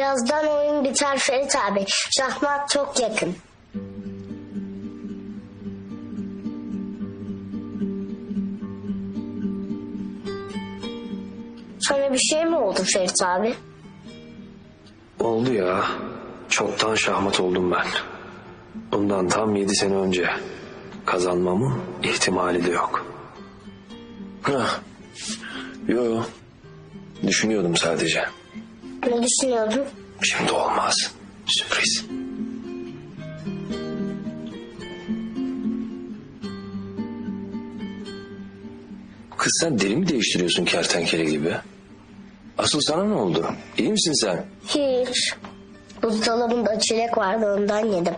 Birazdan oyun biter Ferit abi. Şahmat çok yakın. Sana bir şey mi oldu Ferit abi? Oldu ya. Çoktan şahmat oldum ben. Bundan tam yedi sene önce. Kazanmamın ihtimali de yok. Hah. Yo. Düşünüyordum sadece. Ne düşünüyordun? Şimdi olmaz. Sürpriz. Kız sen deri mi değiştiriyorsun kertenkele gibi? Asıl sana ne oldu? İyi misin sen? Hiç. Buzdolabında çilek vardı ondan yedim.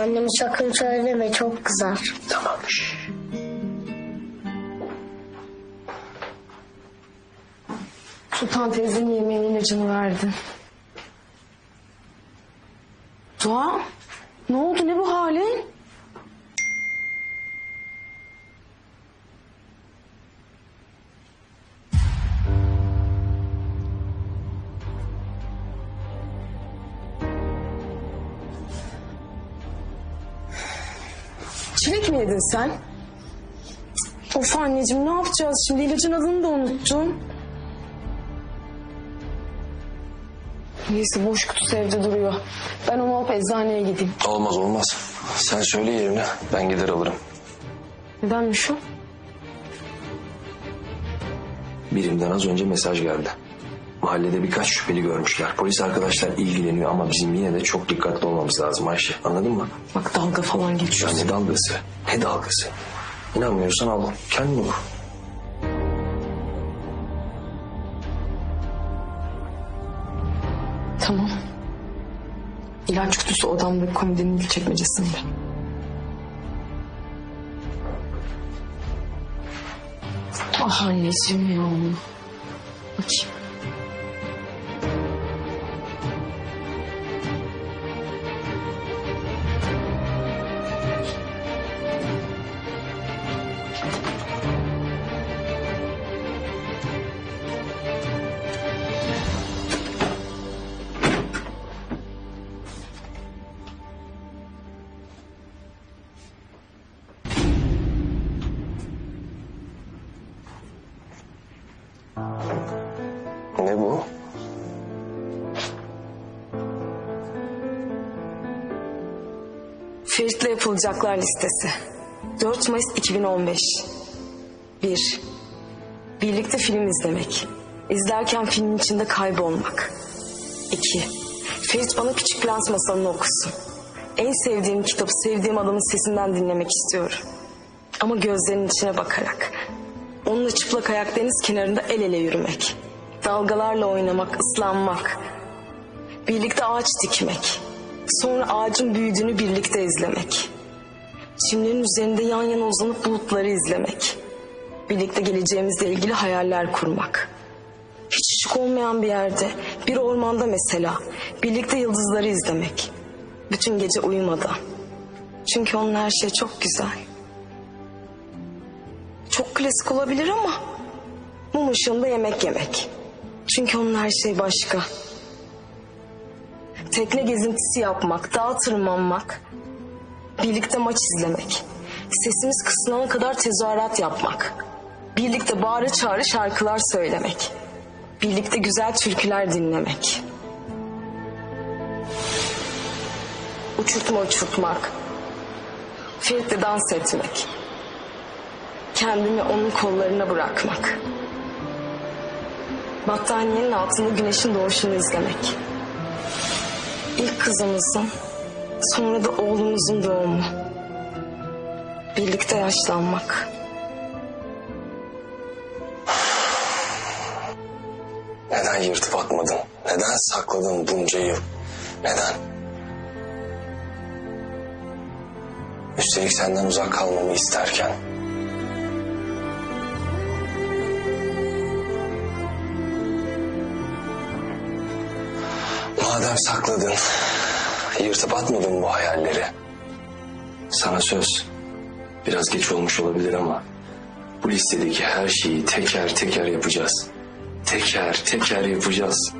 Anneme sakın söyleme çok kızar. Tamam. şş. Sultan teyzenin yemeğin ilacını verdi. Doğa, ne oldu ne bu halin? Çilek mi yedin sen? Of anneciğim ne yapacağız şimdi? İlacın adını da unuttum. Neyse boş kutusu evde duruyor. Ben onu alıp eczaneye gideyim. Olmaz olmaz. Sen söyle yerine ben gider alırım. Nedenmiş o? Birimden az önce mesaj geldi. Mahallede birkaç şüpheli görmüşler. Polis arkadaşlar ilgileniyor ama bizim yine de çok dikkatli olmamız lazım Ayşe. Anladın mı? Bak dalga falan geçiyor. Ya ne dalgası? Ne dalgası? İnanmıyorsan al. Kendin oku. Tamam. İlaç kutusu odamda komodinin ilk çekmecesinde. Ah anneciğim ya. Bakayım. Ne bu? Ferit'le yapılacaklar listesi. 4 Mayıs 2015. 1. Birlikte film izlemek. İzlerken filmin içinde kaybolmak. 2. Ferit bana Küçük Prens masalını okusun. En sevdiğim kitabı sevdiğim adamın sesinden dinlemek istiyorum. Ama gözlerinin içine bakarak. Onunla çıplak ayak deniz kenarında el ele yürümek. Dalgalarla oynamak, ıslanmak. Birlikte ağaç dikmek. Sonra ağacın büyüdüğünü birlikte izlemek. Çimlerin üzerinde yan yana uzanıp bulutları izlemek. Birlikte geleceğimizle ilgili hayaller kurmak. Hiç ışık olmayan bir yerde, bir ormanda mesela, birlikte yıldızları izlemek. Bütün gece uyumadan. Çünkü onun her şey çok güzel. Çok klasik olabilir ama mum ışığında yemek yemek. Çünkü onun her şey başka. Tekne gezintisi yapmak, dağa tırmanmak, birlikte maç izlemek, sesimiz kısılana kadar tezahürat yapmak, birlikte bağırı çağrı şarkılar söylemek, birlikte güzel türküler dinlemek. Uçurtma uçurtmak, Ferit'le dans etmek, kendimi onun kollarına bırakmak. Battaniyenin altında güneşin doğuşunu izlemek. İlk kızımızın, sonra da oğlumuzun doğumu. Birlikte yaşlanmak. Neden yırtıp atmadın? Neden sakladın bunca yıl? Neden? Üstelik senden uzak kalmamı isterken. Madem sakladın, yırtıp atmadın bu hayalleri. Sana söz, biraz geç olmuş olabilir ama bu listedeki her şeyi teker teker yapacağız. Teker teker yapacağız.